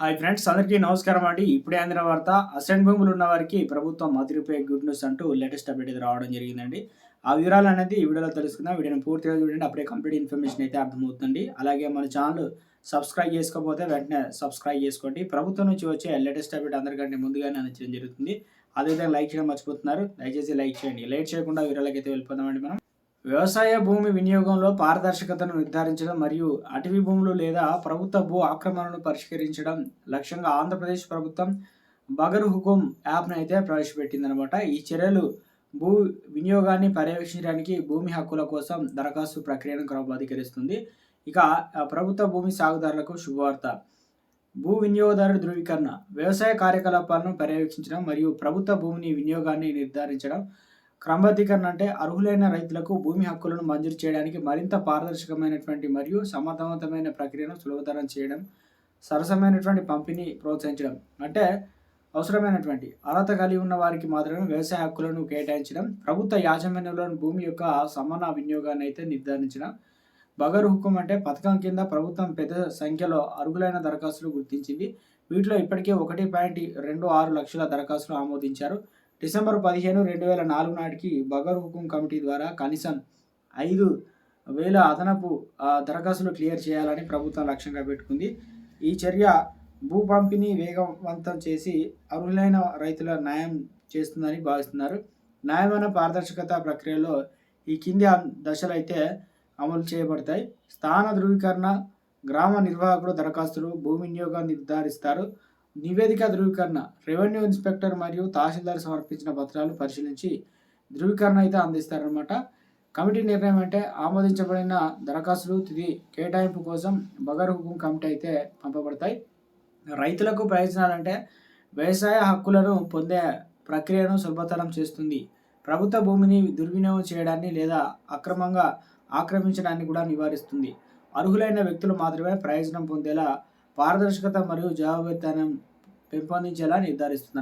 Hi friends అందరికీ నమస్కారం అండి. ఇప్పుడే అందిన వార్త అసెంట్ భూములు ఉన్న వారికి ప్రభుత్వం మదిరిపై గుడ్ న్యూస్ అంటూ లేటెస్ట్ అప్డేట్ ఇది రావడం జరిగిందండి. ఆ వివరాలు అనేది ఈ వీడియోలో తెలుసుకుందాం. వీడియోని పూర్తిగా చూడండి అప్పుడే కంప్లీట్ ఇన్ఫర్మేషన్ అయితే అర్థమవుతుంది అలాగే మన ఛానల్ సబ్స్క్రైబ్ చేసుకోకపోతే వెంటనే సబ్స్క్రైబ్ చేసుకోండి. ప్రభుత్వం నుంచి వచ్చే లేటెస్ట్ అప్డేట్ అందరికంటే ముందుగానే అందించడం జరుగుతుంది. అదేవిధంగా లైక్ చేయడం మర్చిపోతున్నారు. దయచేసి లైక్ చేయండి. లేట్ చేయకుండా వివరాలకి అయితే వెళ్ళిపోదామండి మనం. వ్యవసాయ భూమి వినియోగంలో పారదర్శకతను నిర్ధారించడం మరియు అటవీ భూములు లేదా ప్రభుత్వ భూ ఆక్రమణను పరిష్కరించడం లక్ష్యంగా ఆంధ్రప్రదేశ్ ప్రభుత్వం బగర్ హుకుం యాప్ను అయితే ప్రవేశపెట్టిందనమాట. ఈ చర్యలు భూ వినియోగాన్ని పర్యవేక్షించడానికి భూమి హక్కుల కోసం దరఖాస్తు ప్రక్రియను క్రమబద్ధీకరిస్తుంది. ఇక ఆ, ప్రభుత్వ భూమి సాగుదారులకు శుభవార్త. భూ వినియోగదారు ధృవీకరణ. వ్యవసాయ కార్యకలాపాలను పర్యవేక్షించడం మరియు ప్రభుత్వ భూమిని వినియోగాన్ని నిర్ధారించడం క్రమబద్ధీకరణ అంటే అర్హులైన రైతులకు భూమి హక్కులను మంజూరు చేయడానికి మరింత పారదర్శకమైనటువంటి మరియు సమర్థవంతమైన ప్రక్రియను సులభతరం చేయడం సరసమైనటువంటి పంపిణీ ప్రోత్సహించడం అంటే అవసరమైనటువంటి అర్హత కలిగి ఉన్న వారికి మాత్రమే వ్యవసాయ హక్కులను కేటాయించడం ప్రభుత్వ యాజమాన్యంలోని భూమి యొక్క సమాన వినియోగాన్ని అయితే నిర్ధారించడం బగర్ హుకుం అంటే పథకం కింద ప్రభుత్వం పెద్ద సంఖ్యలో అర్హులైన దరఖాస్తులు గుర్తించింది. వీటిలో ఇప్పటికే ఒకటి పాయింట్ రెండు ఆరు లక్షల దరఖాస్తులు ఆమోదించారు. డిసెంబర్ పదిహేను రెండు వేల నాలుగు నాటికి బగర్ హుకుం కమిటీ ద్వారా కనీసం ఐదు వేల అదనపు ఆ, దరఖాస్తులు క్లియర్ చేయాలని ప్రభుత్వం లక్ష్యంగా పెట్టుకుంది. ఈ చర్య భూ పంపిణీ వేగవంతం చేసి అర్హులైన రైతుల న్యాయం చేస్తుందని భావిస్తున్నారు. న్యాయమైన పారదర్శకత ప్రక్రియలో ఈ కింది దశలైతే దశలు అయితే అమలు చేయబడతాయి. స్థాన ధృవీకరణ గ్రామ నిర్వాహకుడు దరఖాస్తులు భూ వినియోగం నిర్ధారిస్తారు. నివేదిక ధృవీకరణ రెవెన్యూ ఇన్స్పెక్టర్ మరియు తహసీల్దార్ సమర్పించిన పత్రాలు పరిశీలించి ధృవీకరణ అయితే అందిస్తారనమాట కమిటీ నిర్ణయం అంటే ఆమోదించబడిన దరఖాస్తులు తిది కేటాయింపు కోసం బగర్ హుకుం కమిటీ అయితే పంపబడతాయి. రైతులకు ప్రయోజనాలంటే వ్యవసాయ హక్కులను పొందే ప్రక్రియను సులభతరం చేస్తుంది. ప్రభుత్వ భూమిని దుర్వినియోగం చేయడాన్ని లేదా అక్రమంగా ఆక్రమించడాన్ని కూడా నివారిస్తుంది. అర్హులైన వ్యక్తులు మాత్రమే ప్రయోజనం పొందేలా పారదర్శకత మరియు జవాబుదానం పెంపొందించేలా నిర్ధారిస్తుంది